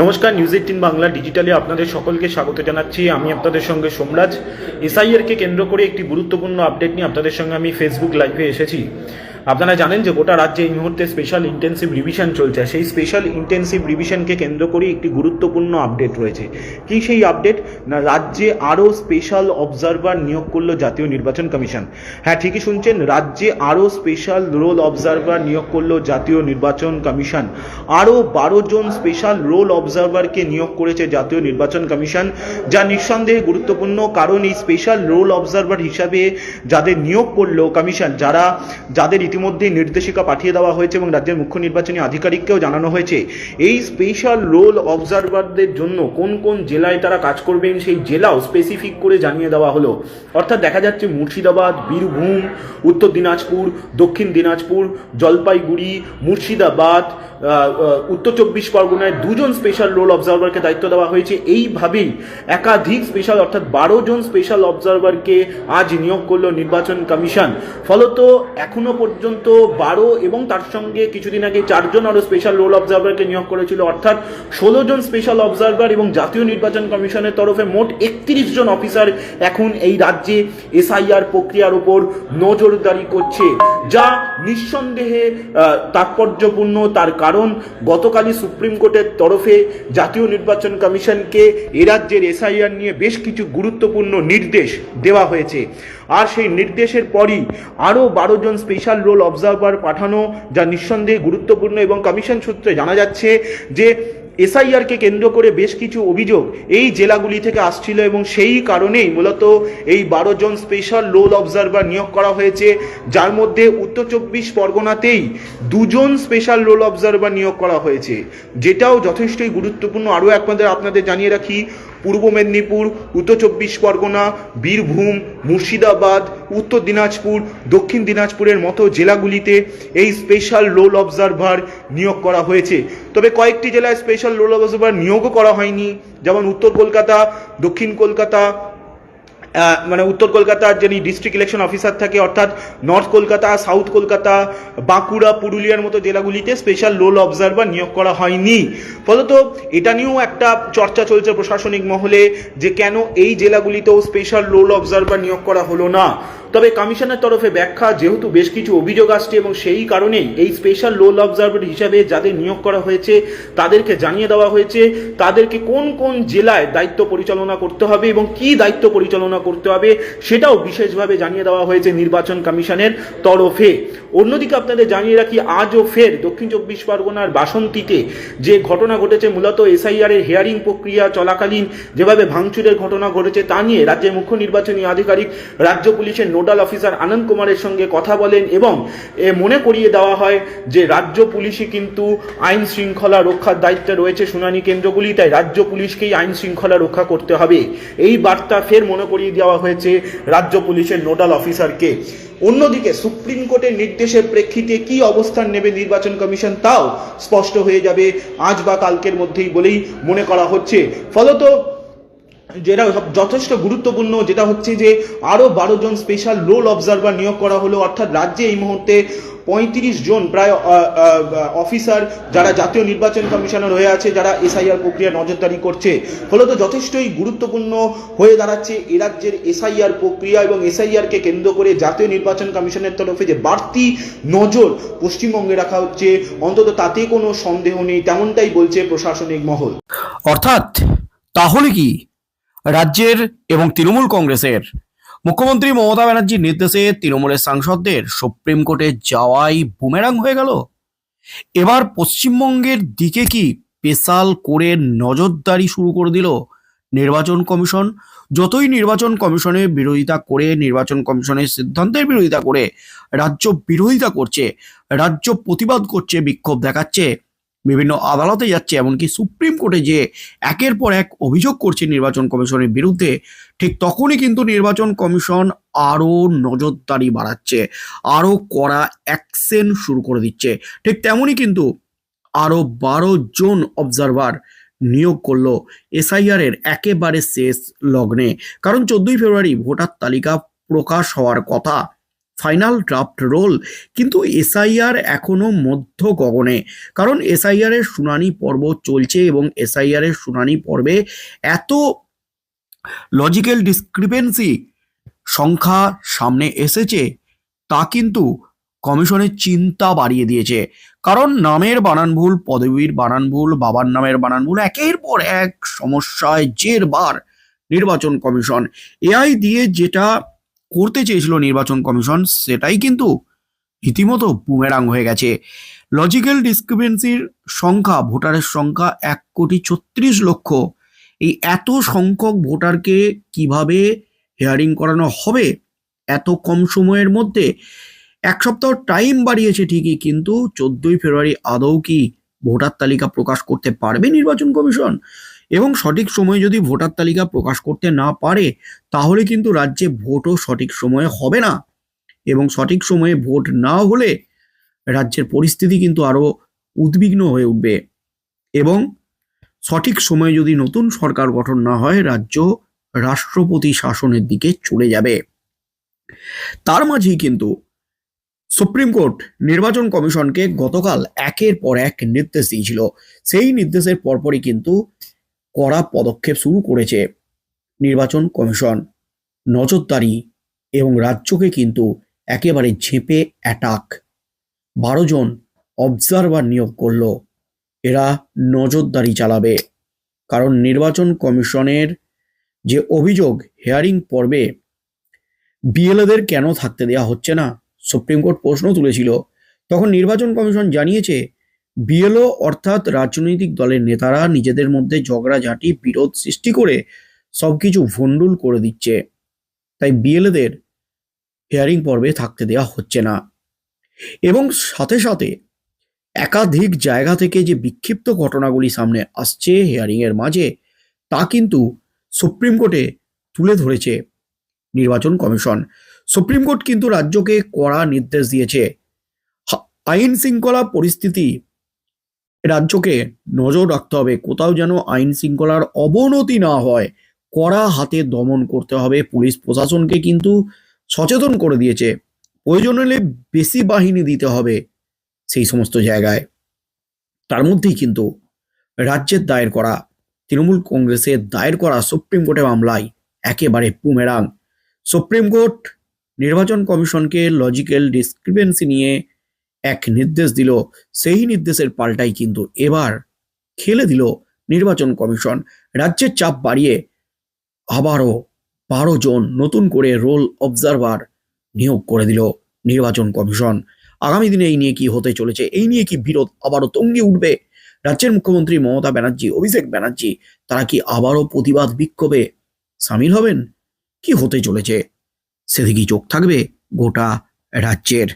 নমস্কার news eighteen Bangla ডিজিটালে আপনাদের সকলকে স্বাগত জানাচ্ছি। আমি আপনাদের সঙ্গে সোমরাজ। এসআইআরকে কেন্দ্র করে একটি গুরুত্বপূর্ণ আপডেট নিয়ে আপনাদের সঙ্গে আমি ফেসবুক লাইভে এসেছি। আপনারা জানেন যে গোটা রাজ্যে এই মুহূর্তে স্পেশাল ইন্টেন্সিভ রিভিশন চলছে। সেই স্পেশাল ইন্টেন্সিভ রিভিশনকে কেন্দ্র করে একটি গুরুত্বপূর্ণ আপডেট রয়েছে। কি সেই আপডেট না, রাজ্যে আরও স্পেশাল অবজারভার নিয়োগ করল জাতীয় নির্বাচন কমিশন। হ্যাঁ ঠিকই শুনছেন, রাজ্যে আরও স্পেশাল রোল অবজারভার নিয়োগ করল জাতীয় নির্বাচন কমিশন। আরও বারো জন স্পেশাল রোল অবজারভারকে নিয়োগ করেছে জাতীয় নির্বাচন কমিশন, যা নিঃসন্দেহে গুরুত্বপূর্ণ, কারণ এই স্পেশাল রোল অবজারভার হিসাবে যাদের নিয়োগ করল কমিশন, যারা, যাদের ইতিমধ্যে নির্দেশিকা পাঠিয়ে দেওয়া হয়েছে এবং রাজ্যের মুখ্য নির্বাচনী আধিকারিককেও জানানো হয়েছে। এই স্পেশাল রোল অবজারভারদের জন্য কোন কোন জেলায় তারা কাজ করবেন সেই জেলাও স্পেসিফিক করে জানিয়ে দেওয়া হলো। অর্থাৎ দেখা যাচ্ছে মুর্শিদাবাদ, বীরভূম, উত্তর দিনাজপুর, দক্ষিণ দিনাজপুর, জলপাইগুড়ি, মুর্শিদাবাদ উত্তর চব্বিশ পরগনায় দুজন স্পেশাল রোল অবজারভারকে দায়িত্ব দেওয়া হয়েছে। এইভাবেই একাধিক স্পেশাল অর্থাৎ বারো জন স্পেশাল অবজারভারকে আজ নিয়োগ করল নির্বাচন কমিশন। ফলত এখনও পর্যন্ত বারো এবং তার সঙ্গে কিছুদিন আগে চারজন আরও স্পেশাল রোল অবজারভারকে নিয়োগ করেছিল। অর্থাৎ ষোলো জন স্পেশাল অবজারভার এবং জাতীয় নির্বাচন কমিশনের তরফে মোট একত্রিশ জন অফিসার এখন এই রাজ্যে এসআইআর প্রক্রিয়ার উপর নজরদারি করছে, যা নিঃসন্দেহে তাৎপর্যপূর্ণ। তার কারণ, গতকালই সুপ্রিম কোর্টের তরফে জাতীয় নির্বাচন কমিশনকে এ রাজ্যের এসআইআর নিয়ে বেশ কিছু গুরুত্বপূর্ণ নির্দেশ দেওয়া হয়েছে। আর সেই নির্দেশের পরই আরও বারো জন স্পেশাল রোল অবজারভার পাঠানো, যা নিঃসন্দেহে গুরুত্বপূর্ণ এবং কমিশন সূত্রে জানা যাচ্ছে যে এসআইআরকে কেন্দ্র করে বেশ কিছু অভিযোগ এই জেলাগুলি থেকে আসছিল এবং সেই কারণেই মূলত এই বারো জন স্পেশাল রোল অবজারভার নিয়োগ করা হয়েছে, যার মধ্যে উত্তর চব্বিশ পরগনাতেই দুজন স্পেশাল রোল অবজারভার নিয়োগ করা হয়েছে, যেটাও যথেষ্টই গুরুত্বপূর্ণ। আরও আপনাদের আপনাদের জানিয়ে রাখি পূর্ব মেদিনীপুর, উত্তর চব্বিশ পরগনা, বীরভূম, মুর্শিদাবাদ, উত্তর দিনাজপুর, দক্ষিণ দিনাজপুরের মতো জেলাগুলিতে এই স্পেশাল রোল অবজারভার নিয়োগ করা হয়েছে। তবে কয়েকটি জেলায় স্পেশাল রোল অবজারভার নিয়োগও করা হয়নি। যেমন উত্তর কলকাতা, দক্ষিণ কলকাতা মানে উত্তর কলকাতার যিনি ডিস্ট্রিক্ট ইলেকশন অফিসার থাকে, অর্থাৎ নর্থ কলকাতা সাউথ কলকাতা, বাঁকুড়া, পুরুলিয়ার মতো জেলাগুলিতে স্পেশাল লোল অবজার্ভার নিয়োগ করা হয়নি। ফলত এটা নিয়েও একটা চর্চা চলছে প্রশাসনিক মহলে যে কেন এই জেলাগুলিতেও স্পেশাল লোল অবজার্ভার নিয়োগ করা হলো না। তবে কমিশনের তরফে ব্যাখ্যা, যেহেতু বেশ কিছু অভিযোগ আসছে এবং সেই কারণেই এই স্পেশাল রোল অবজারভার হিসাবে যাদের নিয়োগ করা হয়েছে, তাদেরকে জানিয়ে দেওয়া হয়েছে, তাদেরকে কোন কোন জেলায় দায়িত্ব পরিচালনা করতে হবে এবং কি দায়িত্ব পরিচালনা করতে হবে, সেটাও বিশেষভাবে জানিয়ে দেওয়া হয়েছে নির্বাচন কমিশনের তরফে। অন্যদিকে আপনাদের জানিয়ে রাখি, আজও ফের দক্ষিণ চব্বিশ পরগনার বাসন্তীতে যে ঘটনা ঘটেছে, মূলত এসআইআর এর হেয়ারিং প্রক্রিয়া চলাকালীন যেভাবে ভাঙচুরের ঘটনা ঘটেছে তা নিয়ে রাজ্যের মুখ্য নির্বাচনী আধিকারিক, রাজ্য পুলিশের নোডাল অফিসার আনন্দ কুমারের সঙ্গে কথা বলেন এবং এ মনে করিয়ে দেওয়া হয় যে রাজ্য পুলিশই কিন্তু আইন শৃঙ্খলা রক্ষার দায়িত্বে রয়েছে শুনানি কেন্দ্রগুলি, তাই রাজ্য পুলিশকেই আইন শৃঙ্খলা রক্ষা করতে হবে। এই বার্তা ফের মনে করিয়ে দেওয়া হয়েছে রাজ্য পুলিশের নোডাল অফিসারকে। অন্যদিকে সুপ্রিম কোর্টের নির্দেশের প্রেক্ষিতে কি অবস্থান নেবে নির্বাচন কমিশন তাও স্পষ্ট হয়ে যাবে। আজ বা কালকের মধ্যেই বলেই মনে করা হচ্ছে। ফলত যেটা যথেষ্ট গুরুত্বপূর্ণ, যেটা হচ্ছে যে আরও বারো জন স্পেশাল রোল অবজারভার নিয়োগ করা হলো, অর্থাৎ রাজ্যে এই মুহূর্তে পঁয়ত্রিশ জন প্রায় অফিসার যারা জাতীয় নির্বাচন কমিশনার হয়ে আছে, যারা এসআইআর প্রক্রিয়া নজরদারি করছে। ফলত যথেষ্টই গুরুত্বপূর্ণ হয়ে দাঁড়াচ্ছে এ রাজ্যের এসআইআর প্রক্রিয়া এবং এসআইআরকে কেন্দ্র করে জাতীয় নির্বাচন কমিশনের তরফে যে বাড়তি নজর পশ্চিমবঙ্গে রাখা হচ্ছে, অন্তত তাতে কোনো সন্দেহ নেই, তেমনটাই বলছে প্রশাসনিক মহল। অর্থাৎ, তাহলে কি রাজ্যের এবং তৃণমূল কংগ্রেসের। মুখ্যমন্ত্রী মমতা ব্যানার্জির নির্দেশে তৃণমূলের সাংসদদের সুপ্রিম কোর্টে যাওয়াই বুমেরাং হয়ে গেল। এবার পশ্চিমবঙ্গের দিকে কি পেশাল করে নজরদারি শুরু করে দিল নির্বাচন কমিশন? যতই নির্বাচন কমিশনের বিরোধিতা করে, নির্বাচন কমিশনের সিদ্ধান্তের বিরোধিতা করে, রাজ্য বিরোধিতা করছে, রাজ্য প্রতিবাদ করছে, বিক্ষোভ দেখাচ্ছে বিভিন্ন আদালতে যাচ্ছে, এমনকি সুপ্রিম কোর্টে যে একের পর এক অভিযোগ করছে নির্বাচন কমিশনের বিরুদ্ধে, ঠিক তখনই কিন্তু নির্বাচন কমিশন আরও নজরদারি বাড়াচ্ছে, আরও কড়া অ্যাকশন শুরু করে দিচ্ছে। ঠিক তেমনই কিন্তু আরও বারো জন অবজারভার নিয়োগ করল এসআইআর এর একেবারে শেষ লগ্নে। কারণ চোদ্দই ফেব্রুয়ারি ভোটার তালিকা প্রকাশ হওয়ার কথা ফাইনাল ড্রাফট রোল, কিন্তু এসআইআর এখনও মধ্য গগনে কারণ এসআইআর এর শুনানি পর্ব চলছে এবং এসআইআর এর শুনানি পর্বে এত লজিক্যাল ডিসক্রিপেন্সি সংখ্যা সামনে এসেছে, তা কিন্তু কমিশনের চিন্তা বাড়িয়ে দিয়েছে। কারণ নামের বানান ভুল পদবীর বানান ভুল বাবার নামের বানান ভুল একের পর এক সমস্যায় জেরবার নির্বাচন কমিশন। এআই দিয়ে যেটা করতে চেয়েছিল নির্বাচন কমিশন, সেটাই কিন্তু রীতিমতো বুমেরাং হয়ে গেছে। লজিক্যাল ডিসক্রিপেন্সির সংখ্যা, ভোটারের সংখ্যা এক কোটি ছত্রিশ লক্ষ। এই এত সংখ্যক ভোটারকে কীভাবে হেয়ারিং করানো হবে? এত কম সময়ের মধ্যে এক সপ্তাহ টাইম বাড়িয়েছে ঠিকই, কিন্তু চোদ্দই ফেব্রুয়ারি আদৌ কি ভোটার তালিকা প্রকাশ করতে পারবে নির্বাচন কমিশন? এবং সঠিক সময়ে যদি ভোটার তালিকা প্রকাশ করতে না পারে, তাহলে কিন্তু রাজ্যে ভোটও সঠিক সময়ে হবে না। এবং সঠিক সময়ে ভোট না হলে রাজ্যের পরিস্থিতি কিন্তু আরও উদ্বিগ্ন হয়ে উঠবে। এবং সঠিক সময়ে যদি নতুন সরকার গঠন না হয়, রাজ্য রাষ্ট্রপতি শাসনের দিকে চলে যাবে। তার মাঝেই কিন্তু সুপ্রিম কোর্ট নির্বাচন কমিশনকে গতকাল একের পর এক নির্দেশ দিয়েছিল। সেই নির্দেশের পরপরই কিন্তু কড়া পদক্ষেপ শুরু করেছে নির্বাচন কমিশন। নজরদারি এবং রাজ্যকে কিন্তু একেবারে ঝেঁপে অ্যাটাক বারো জন অবজারভার নিয়োগ করল। এরা নজরদারি চালাবে। কারণ নির্বাচন কমিশনের যে অভিযোগ হেয়ারিং পর্বে বিএলওদের কেন থাকতে দেওয়া হচ্ছে না, সুপ্রিম কোর্ট প্রশ্ন তুলেছিল। তখন নির্বাচন কমিশন জানিয়েছে বিএলও অর্থাৎ রাজনৈতিক দলের নেতারা নিজেদের মধ্যে ঝগড়াঝাঁটি, বিরোধ সৃষ্টি করে সবকিছু ভণ্ডুল করে দিচ্ছে। তাই বিএলএদের হেয়ারিং পর্বে থাকতে দেওয়া হচ্ছে না। এবং সাথে সাথে একাধিক জায়গা থেকে যে বিক্ষিপ্ত ঘটনাগুলি সামনে আসছে হেয়ারিং এর মাঝে, তা কিন্তু সুপ্রিম কোর্টে তুলে ধরেছে নির্বাচন কমিশন। সুপ্রিম কোর্ট কিন্তু রাজ্যকে কড়া নির্দেশ দিয়েছে। আইন শৃঙ্খলা পরিস্থিতি রাজ্যকে নজর রাখতে হবে, কোথাও যেন আইন শৃঙ্খলার অবনতি না হয়। কড়া হাতে দমন করতে হবে। পুলিশ প্রশাসনকে কিন্তু সচেতন করে দিয়েছে। প্রয়োজন হলে বেশি বাহিনী দিতে হবে সেই সমস্ত জায়গায়। তার মধ্যেই কিন্তু রাজ্যের দায়ের করা, তৃণমূল কংগ্রেসের দায়ের করা সুপ্রিম কোর্টে মামলায় একেবারে পুমেরাং। সুপ্রিম কোর্ট নির্বাচন কমিশনকে লজিক্যাল ডিসক্রিপেন্সি নিয়ে এক নির্দেশ দিল। সেই নির্দেশের পাল্টাই কিন্তু এবার খেলে দিল নির্বাচন কমিশন। রাজ্যের চাপ বাড়িয়ে আবারও বারো জন নতুন করে রোল অবজারভার নিয়োগ করে দিল নির্বাচন কমিশন। আগামী দিনে এই নিয়ে কি হতে চলেছে? এই নিয়ে কি বিরোধ আবারও তঙ্গে উঠবে? রাজ্যের মুখ্যমন্ত্রী মমতা ব্যানার্জি, অভিষেক ব্যানার্জি, তারা কি আবারও প্রতিবাদ বিক্ষোভে সামিল হবেন? কি হতে চলেছে? সেদিকেই চোখ থাকবে গোটা রাজ্যের।